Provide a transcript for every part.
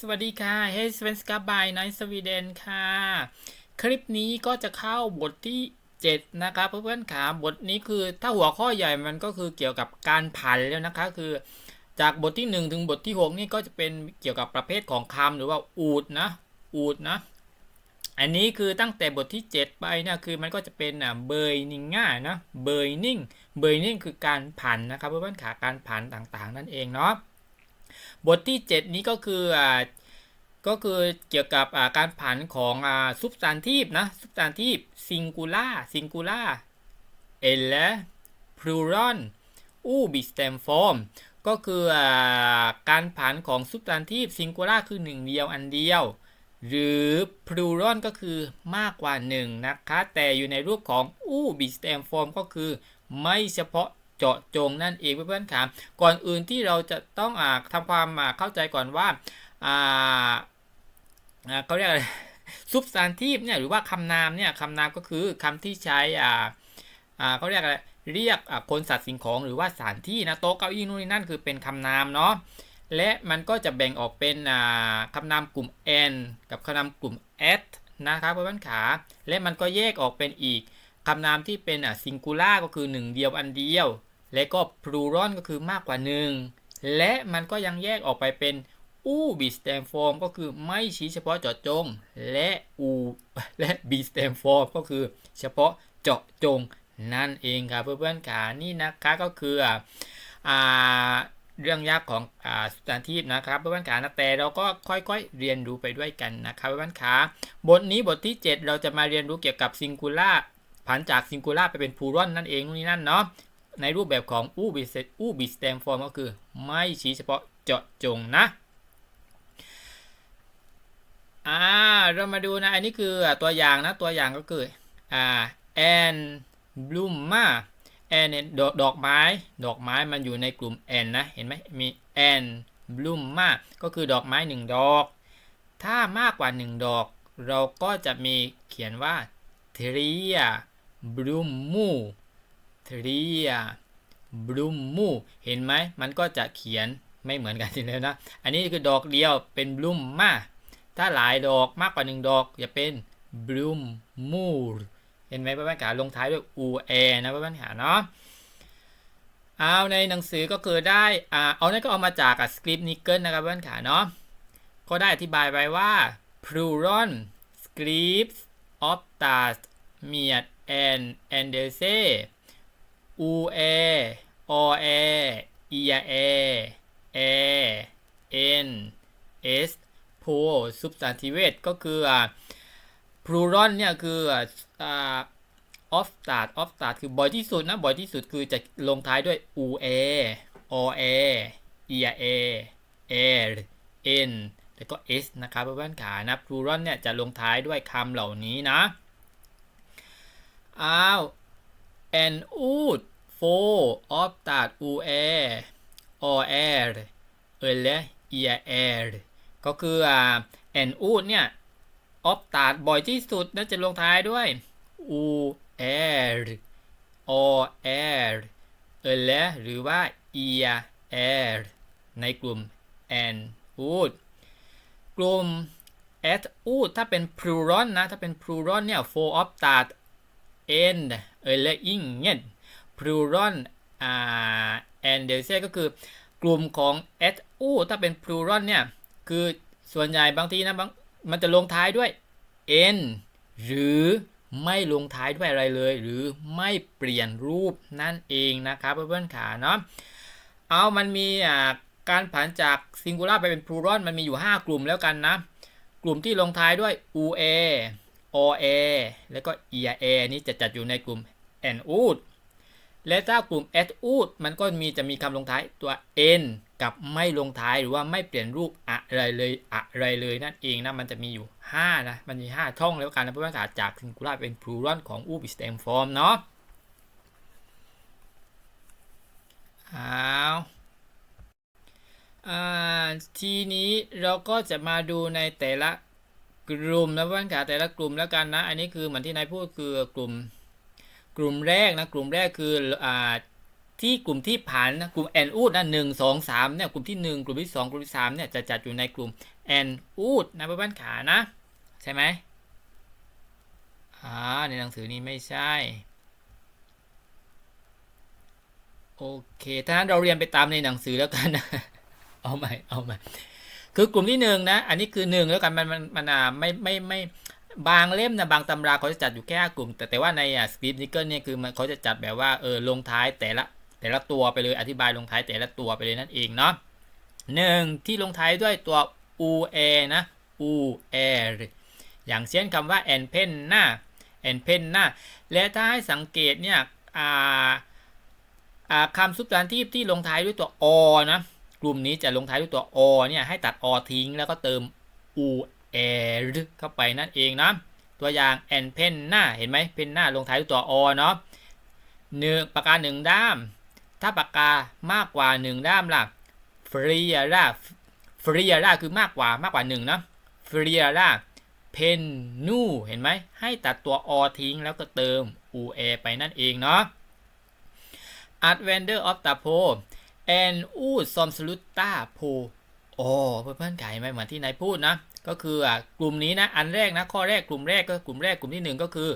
สวัสดีค่ะ เฮสเวนสกาบายไนสวีเดนค่ะ คลิปนี้ก็จะเข้าบทที่ 7 นะครับเพื่อนๆขาบทนี้คือถ้าหัวข้อใหญ่มันก็คือเกี่ยวกับการผันแล้วนะคะ คือจากบทที่ 1 ถึงบทที่ 6 นี่ก็จะเป็นเกี่ยวกับประเภทของคำหรือว่าอูดนะ อูดนะ อันนี้คือตั้งแต่บทที่ 7 ไปนะคือมันก็จะเป็นอะเบยนิงง่ายนะเบยนิ่งเบยนิ่งคือการผันนะครับเพื่อนๆขาการผันต่างๆ นั่นเองเนาะ บทที่ 7 นี้ก็คืออ่าก็คือเกี่ยวกับอ่าการผันของอ่าซุปสานทีฟนะซุปสานทีฟซิงคูล่าซิงคูล่าเอลและพลูรอนอูบิสเตมฟอร์มก็คืออ่าการผันของซุปสานทีฟซิงคูล่าคือหนึ่งเดียวอันเดียว หรือพลูรอนก็คือมากกว่า1นะคะแต่อยู่ในรูปของอูบิสเตมฟอร์มก็คือไม่เฉพาะ เจาะจงนั่นเองเพื่อนๆครับก่อนอื่นที่เราจะต้องอาทำความเข้าใจก่อนว่าเขาเรียกอะไรซุปสานทีฟเนี่ยหรือว่าคำนามเนี่ยคำนามก็คือคำที่ใช้อ่าอ่าเขาเรียกอะไรเรียกคนสัตว์สิ่งของหรือว่าสถานที่นะโต๊ะเก้าอี้นู่นนี่นั่นคือเป็นคำนามเนาะและมันก็จะแบ่งออกเป็นอ่าคำนามกลุ่ม n กับคำนามกลุ่ม at นะครับเพื่อนๆขา และมันก็แยกออกเป็นอีก คำนามที่เป็นอะซิงคูล่าก็คือหนึ่งเดียวอันเดียว และก็พลูรอนก็คือมากกว่าหนึ่งและมันก็ยังแยกออกไปเป็นอูบีสเตมฟอร์มก็คือไม่ชี้เฉพาะเจาะจง และอูและบีสเตมฟอร์มก็คือเฉพาะเจาะจงนั่นเองครับเพื่อนๆขานี่นะคะก็คืออ่าเรื่องยากของอ่าสถานทีพนะครับเพื่อนๆขานะแต่เราก็ค่อยๆเรียนรู้ไปด้วยกันนะครับเพื่อนๆขาบทนี้บทที่ 7 เราจะมาเรียนรู้เกี่ยวกับซิงคูล่า ผันจากซิงคูล่าไปเป็นพูรอนนั่นเองนู่นนี่นั่นเนาะในรูปแบบของอูบิสอูบิสเตมฟอร์มก็คือไม่ชี้เฉพาะเจาะจงนะอ่าเรามาดูนะ อันนี้คือตัวอย่างนะ ตัวอย่างก็คืออ่าแอนบลูมมาแอนเนี่ยดอกดอกไม้ ดอกไม้มันอยู่ในกลุ่มแอนนะ เห็นไหมมีแอนบลูมมาก็คือดอกไม้หนึ่งดอก ถ้ามากกว่าหนึ่งดอก เราก็จะมีเขียนว่าทรียบลูมมูทรีย บลูมมูเห็นไหมมันก็จะเขียนไม่เหมือนกันทีเดียวนะ อันนี้คือดอกเดียวเป็นบลูมมาถ้าหลายดอกมากกว่าหนึ่งดอกจะเป็นบลูมมูเห็นไหมเพื่อนๆขาลงท้ายด้วยอูเอนะเพื่อนๆขาเนาะเอาในหนังสือก็คือได้อ่าเอานี่นก็เอามาจากสคริปต์นิกเกิลนะครับเพื่อนขาเนาะก็ได้อธิบายไว้ว่า plural scripts of task เมีย แอนแอนเดเซอูเออเออีเอเอเอ็นเอสโพซุปส a นติเวตก็คืออ่า plural เนี่ยคืออ่า of start of start คือบ่อยที่สุดนะ บ่อยที่สุดคือจะลงท้ายด้วย u a o a e a l n แล้วก็ s นะครับเพื่อนๆขานะ plural เนี่ยจะลงท้ายด้วยคำเหล่านี้นะ อ้าว an ud for of that u air or air เออและ ear air ก็คืออ่า an oud เนี่ย of that บ่อยที่สุดน่าจะลงท้ายด้วย u air or air เออและหรือว่า ear air ในกลุ่ม an oud กลุ่ม at oud ถ้าเป็น plural นะ ถ้าเป็น plural เนี่ย for of that end เออและ ing เนี่ย plural อ่า and the s ก็คือกลุ่มของ at u ถ้าเป็น plural เนี่ย คือส่วนใหญ่บางทีนะบางมันจะลงท้ายด้วย n หรือไม่ลงท้ายด้วยอะไรเลย หรือไม่เปลี่ยนรูปนั่นเองนะครับเพื่อนๆขาเนาะเอามันมีการผันจาก singular ไปเป็น plural มันมีอยู่ 5 กลุ่มแล้วกันนะ กลุ่มที่ลงท้ายด้วย ua oa แล้วก็ ea นี่จะจัดอยู่ในกลุ่ม an ud และถ้ากลุ่ม at ud มันก็มีจะมีคำลงท้ายตัว n กับไม่ลงท้ายหรือว่าไม่เปลี่ยนรูปอะไรเลยอะไรเลยนั่นเองนะมันจะมีอยู่ 5 นะ มันมี 5 ช่องแล้วกันนะเพื่อนๆขาจาก singular เป็น plural ของ u b i stem form เนาะเอาอ่าทีนี้เราก็จะมาดูในแต่ละ กลุ่มนะเพื่อนขาแต่ละกลุ่มแล้วกันนะ อันนี้คือเหมือนที่นายพูดคือกลุ่ม กลุ่มแรกนะกลุ่มแรกคืออ่าที่กลุ่มที่ผันนะกลุ่มแอนอูดนะหนึ่งสองสามเนี่ยกลุ่มที่หนึ่งกลุ่มที่สองกลุ่มที่สามเนี่ยจะจัดอยู่ในกลุ่มแอนอูดนะเพื่อนขานะใช่ไหมอ่าในหนังสือนี้ไม่ใช่โอเคถ้านั้นเราเรียนไปตามในหนังสือแล้วกันนะ เอาใหม่ เอาใหม่ คือกลุ่มที่หนึ่งนะ อันนี้คือหนึ่งแล้วกันมันมันมันอ่าไม่ไม่ไม่บางเล่มนะบางตำราเขาจะจัดอยู่แค่กลุ่ม แต่แต่ว่าในอะสคริปต์นิกเกิลเนี่ยคือมันเขาจะจัดแบบว่าเออลงท้ายแต่ละแต่ละตัวไปเลยอธิบายลงท้ายแต่ละตัวไปเลยนั่นเองเนาะหนึ่งที่ลงท้ายด้วยตัว u a นะ u a อย่างเช่นคำว่า a n p e n หน้า a n p e n หน้าและถ้าให้สังเกตเนี่ยอ่าอ่าคำซุป stantive ที่ลงท้ายด้วยตัว o นะ ลุ่มนี้จะลงท้ายด้วยตัว o เนี่ยให้ตัด o ทิ้ง แล้วก็เติม u a เข้าไปนั่นเองนะตัวอย่าง a n p e n หน้าเห็นไหมเพนหน้าลงท้ายด้วยตัว o เนาะหนึ่งปากกาหนึ่งด้าม ถ้าปากกามากกว่าหนึ่งด้ามล่ะฟรียร่าฟรียร่าคือมากกว่ามากกว่าหนึ่งนะฟรียร่าเพนนูเห็นไหมให้ตัดตัวอทิ้งแล้วก็เติม u a ไปนั่นเองเนาะ Advender of the Po and u s o m s l u t a Po โอ้เพื่อนๆไก่ไหมเหมือนที่นายพูดนะ ก็คืออะกลุ่มนี้นะ อันแรกนะ ข้อแรกกลุ่มแรกก็กลุ่มแรกกลุ่มที่หนึ่งก็คือ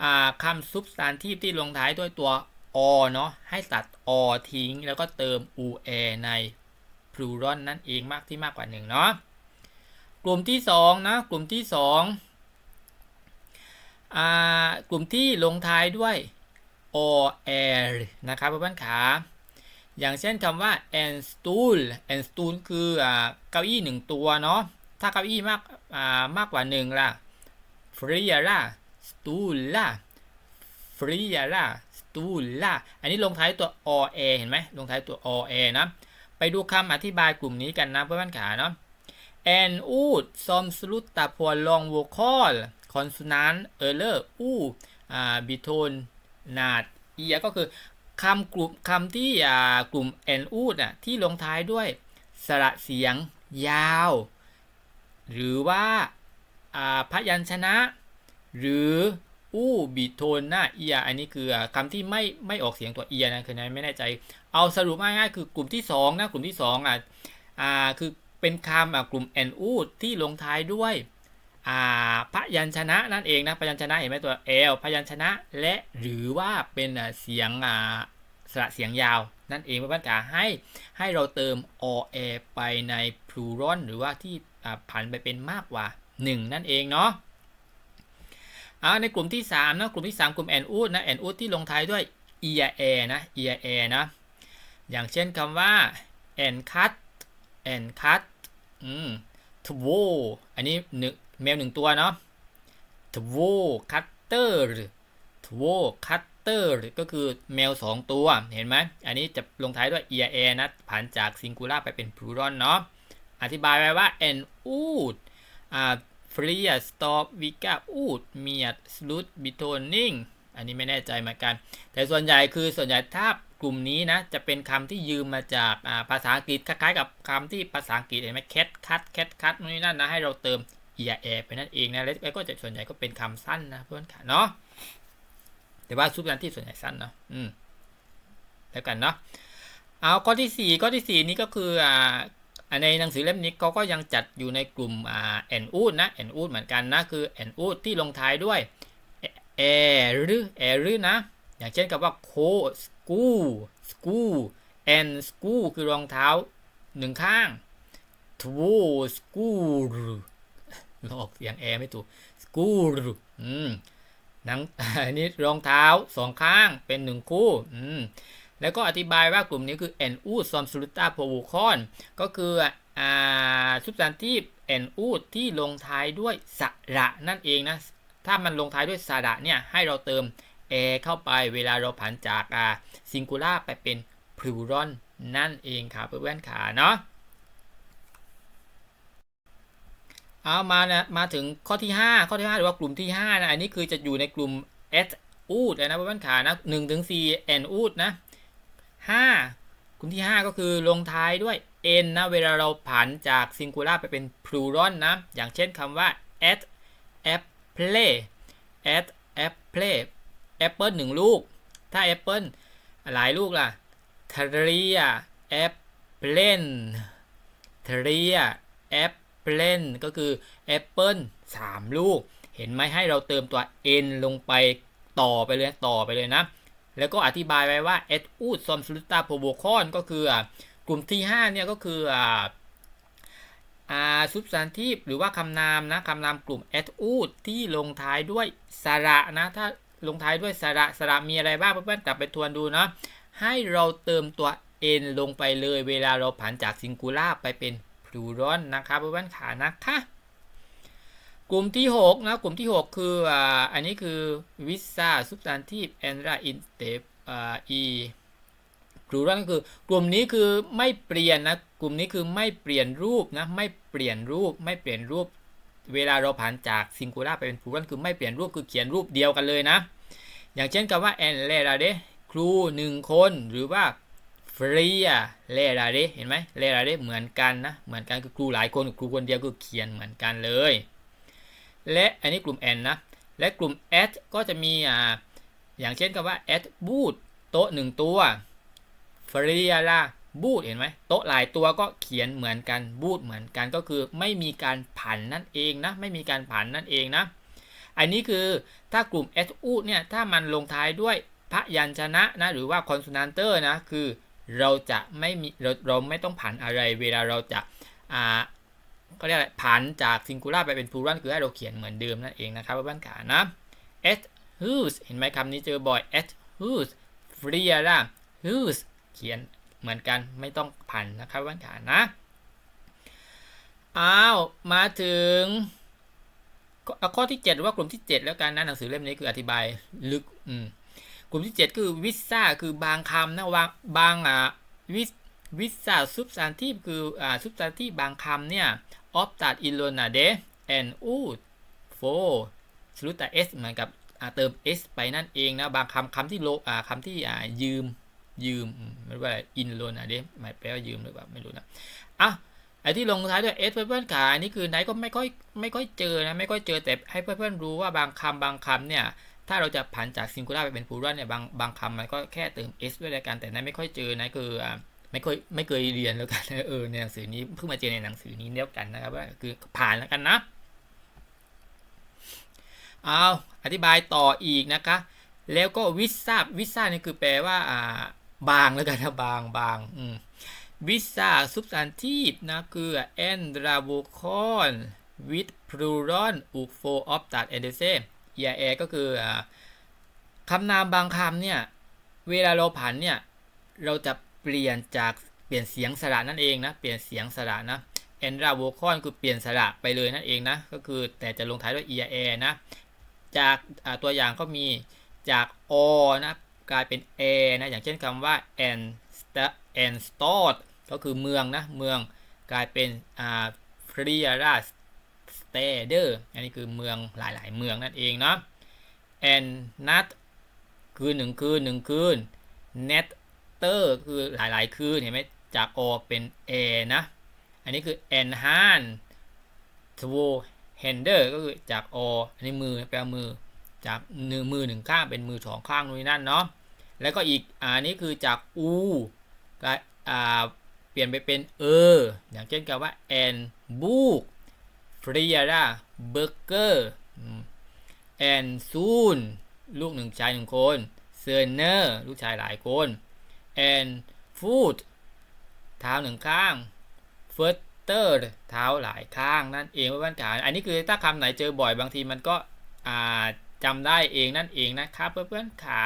อ่าคำซุปสานที่ที่ลงท้ายด้วยตัวอเนาะให้ตัดอทิ้ง แล้วก็เติม u a ใน plural นั่นเองมากที่มากกว่าหนึ่งเนาะกลุ่มที่สองนะกลุ่มที่สองกลุ่มที่ลงท้ายด้วย or air นะครับเพื่อนๆขา อย่างเช่นคำว่า and stool and stool คือเก้าอี้หนึ่งตัวเนาะ ถ้าเก้าอี้มากมากกว่าหนึ่งล่ะ free ล่ะ stool ล่ะ free ล่ะ stool ล่ะ อันนี้ลงท้ายตัว o a เห็นไหมลงท้ายตัว o a นะ ไปดูคำอธิบายกลุ่มนี้กันนะเพื่อนๆขาเนาะ and would some slut ตาพวลอง vocal consonant e r r o r อ่า betone นาดเอียก็คือ คำกลุ่มคำที่กลุ่มแอนอูดที่ลงท้ายด้วยสระเสียงยาว หรือว่าพยัญชนะ หรืออู้บีโทนหน้าเอียอันนี้คือคำที่ไม่ไม่ออกเสียงตัวเอียนะคือนั้นไม่แน่ใจ เอาสรุปง่ายๆคือกลุ่มที่2นะกลุ่มที่2อะอ่าคือเป็นคำอะกลุ่มแอนอูดที่ลงท้ายด้วย พยัญชนะนั่นเองนะพยัญชนะเห็นไหมตัว L พยัญชนะและหรือว่าเป็นเสียงสระเสียงยาวนั่นเองเพื่อนๆจะให้ให้เราเติม o a ไปใน plural หรือว่าที่ผันไปเป็นมากกว่า 1 นั่นเองเนาะเอาในกลุ่มที่3นะกลุ่มที่ 3 กลุ่ม and ud นะ and ud ที่ลงท้ายด้วย e a a นะ e a a นะอย่างเช่นคำว่า and cut and cut อืม two อันนี้หนึ่ง แมวหนึ่งตัวเนาะ t w o cutter t w o cutter ก็คือแมวสองตัวเห็นไหมอันนี้จะลงท้ายด้วย ear a นะผ่านจาก singular ไปเป็น plural เนาะอธิบายไว้ว่า an ood อ่า free stop vika ood เมียด slut betoning อันนี้ไม่แน่ใจเหมือนกัน แต่ส่วนใหญ่คือส่วนใหญ่ถ้ากลุ่มนี้นะจะเป็นคำที่ยืมมาจากภาษาอังกฤษคล้ายๆกับคำที่ภาษาอังกฤษเห็นไหม cat cut cat cut นู่นนี่นั่นนะให้เราเติม ear air ไปนั่นเองนะแล้วก็จะส่วนใหญ่ก็เป็นคำสั้นนะเพื่อนค่ะเนาะแต่ว่าซุปนันที่ส่วนใหญ่สั้นเนาะอืมแล้วกันเนาะเอาข้อที่สี่ข้อที่สี่นี้ก็คืออ่าในหนังสือเล่มนี้เขาก็ยังจัดอยู่ในกลุ่มอ่าแอนอูดนะแอนอูดเหมือนกันนะคือแอนอูดที่ลงท้ายด้วยแอหรือแอหรือนะ อย่างเช่นกับว่าโคสกูสกูแอนสกูคือรองเท้าหนึ่งข้างทูสกูร ออกเสียงแอไม่ถูกสกูรอืมนังอันนี้รองเท้าสองข้างเป็นหนึ่งคู่อืมแล้วก็อธิบายว่ากลุ่มนี้คือ n อูดซอมสูตาโพวูคอนก็คืออ่าสุบสานที่ n อูดที่ลงท้ายด้วยสระนั่นเองนะ ถ้ามันลงท้ายด้วยสระเนี่ยให้เราเติม a เข้าไปเวลาเราผันจากอ่าซิงคูล่าไปเป็นพลูรอนนั่นเองครับเพื่อนๆขาเนาะ เอามานะมาถึงข้อที่ 5 ข้อที่ 5 หรือว่ากลุ่มที่5นะอันนี้คือจะอยู่ในกลุ่ม s อูดนะเพื่อนขานะ1ถึง4 n อูดนะ5กลุ่มที่ 5 ก็คือลงท้ายด้วย n นะเวลาเราผันจาก singular ไปเป็น plural นะอย่างเช่นคำว่า at apple at apple apple 1ลูก ถ้า apple หลายลูกล่ะทเรีย แอปเปิลทเรียแอปเปิลก็คือแอปเปิลสามลูก เห็นไหมให้เราเติมตัว n ลงไปต่อไปเลยต่อไปเลยนะ แล้วก็อธิบายไว้ว่า et ut som slutar på vokal ก็คือกลุ่มที่ 5 เนี่ยก็คืออาอ่า substantive หรือว่าคำนามนะคำนามกลุ่ม et ut ที่ลงท้ายด้วยสระนะ ถ้าลงท้ายด้วยสระสระมีอะไรบ้างเพื่อนๆกลับไปทวนดูนะให้เราเติมตัว n ลงไปเลยเวลาเราผันจาก singular ไปเป็น plural นะครับเพื่อนๆขานะคะกลุ่มที่ 6 นะ กลุ่มที่ 6 คืออ่าอันนี้คือ visa substantive and in step อ่า e กลุ่มก็คือกลุ่มนี้คือไม่เปลี่ยนนะกลุ่มนี้คือไม่เปลี่ยนรูปนะไม่เปลี่ยนรูปไม่เปลี่ยนรูป เวลาเราผ่านจาก singular ไปเป็น plural คือไม่เปลี่ยนรูปคือเขียนรูปเดียวกันเลยนะ อย่างเช่นคำว่า en l e r a d e ครูหนึ่งคนหรือว่า ฟรีอะเลราเดเห็นไหมเลราเดเหมือนกันนะเหมือนกันคือครูหลายคนกับครูคนเดียวก็เขียนเหมือนกันเลย และอันนี้กลุ่ม n นะและกลุ่ม at ก็จะมีอ่าอย่างเช่นคำว่า at บูดโต๊ะหนึ่งตัวฟรียล่าบูดเห็นไหมโต๊ะหลายตัวก็เขียนเหมือนกันบูดเหมือนกันก็คือไม่มีการผันนั่นเองนะไม่มีการผันนั่นเองนะอันนี้คือถ้ากลุ่ม at อูดเนี่ยถ้ามันลงท้ายด้วยพยัญชนะนะหรือว่า consonanter นะคือ เราจะไม่มีเราเราไม่ต้องผันอะไร เวลาเราจะอ่าก็เรียกอะไรผันจาก singular ไปเป็น plural คือให้เราเขียนเหมือนเดิมนั่นเองนะครับเพื่อนๆขานะ at whose เห็นไหมคำนี้เจอบ่อย at whose free ล่ะ whose เขียนเหมือนกันไม่ต้องผันนะครับเพื่อนๆขานะอ้าวมาถึงข้อที่7หรือว่ากลุ่มที่ 7 แล้วกันนะหนังสือเล่มนี้คืออธิบายลึกอืมก ลุ่มที่ 7 คือวิซ่าคือบางคำนะวางบางอ่าวิวิซ่าซุปซันทีฟคืออ่าซุปซันทีฟบางคำเนี่ยออฟตัดอิโลนาเดแอนอูดโฟสรุตแต่เอสเหมือนกับอ่าเติม s ไปนั่นเองนะ บางคำคำที่โลอ่าคำที่อ่ายืมยืมไม่รู้ว่าอินโลนาเดหมายแปลว่ายืมหรือเปล่าไม่รู้นะอะไอ้ที่ลงท้ายด้วย s เพื่อนๆขาอันนี้คือไหนก็ไม่ค่อยไม่ค่อยเจอนะไม่ค่อยเจอแต่ให้เพื่อนๆรู้ว่าบางคำบางคำเนี่ย ถ้าเราจะผันจาก singular ไปเป็น plural เนี่ยบางบางคำมันก็แค่เติม s ด้วยแล้วกัน แต่นั้นไม่ค่อยเจอนะคือไม่ค่อยไม่เคยเรียนแล้วกันเออในหนังสือนี้เพิ่งมาเจอในหนังสือนี้เดียวกันนะครับว่าคือผ่านแล้วกันนะเอาอธิบายต่ออีกนะคะ แล้วก็วิซ่าวิซ่านี่คือแปลว่าอ่าบางแล้วกันนะบางบางอืมวิซ่า substantive นะคือ and r a v o c o n with plural u f o of that and the same เ a อก็คือคำนามบางคำเนี่ย เวลาเราผันเนี่ย เราจะเปลี่ยนจากเปลี่ยนเสียงสระนั่นเองนะ เปลี่ยนเสียงสระนะ e n d r a v o c a l คือเปลี่ยนสระไปเลยนั่นเองนะ ก็คือแต่จะลงท้ายด้วย e a นะ จากตัวอย่างก็มีจาก o นะกลายเป็น a นะ อย่างเช่นคำว่า and and start ก็คือเมืองนะ เมืองกลายเป็นอ่า f r i a s s t a d e r อันนี้คือเมืองหลายๆ เมืองนั่นเองเนาะ and nut คือหนึ่งคืนหนึ่งคืน netter คือหลายๆ คืนเห็นไหมจาก o เป็น a นะ อันนี้คือ enhance two hander ก็คือจาก o อันนี้มือแปลมือจากหนึ่งมือหนึ่งข้างเป็นมือสองข้างนู่นนั่นเนาะ แล้วก็อีกอันนี้คือจาก u ก็อ่าเปลี่ยนไปเป็นเอออย่างเช่นคำว่า and book ฟรียร่าเบอร์เกอร์แอนซูนลูกหนึ่งชายหนึ่งคนเซอร์เนอร์ลูกชายหลายคนแอนฟูดเท้าหนึ่งข้างเฟิร์สเตอร์เท้าหลายข้างนั่นเองว่าบ้านขาอันนี้คือถ้าคำไหนเจอบ่อยบางทีมันก็อ่าจำได้เองนั่นเองนะครับเพื่อนๆขา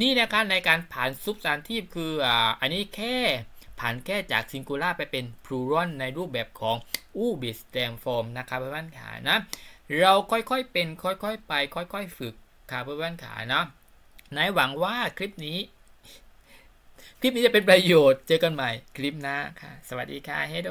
นี่นะครับในการผ่านซุปซันทีฟคืออ่าอันนี้แค่ ผ่านแค่จาก singular ไปเป็น plural ในรูปแบบของ u b i s t e m form นะครับเพื่อนๆขานะ เราค่อยๆเป็นค่อยๆไป ค่อย ๆ ฝึกครับเพื่อนๆขาเนาะนายหวังว่าคลิปนี้ คลิปนี้จะเป็นประโยชน์เจอกันใหม่คลิปหน้าค่ะ สวัสดีค่ะเฮโด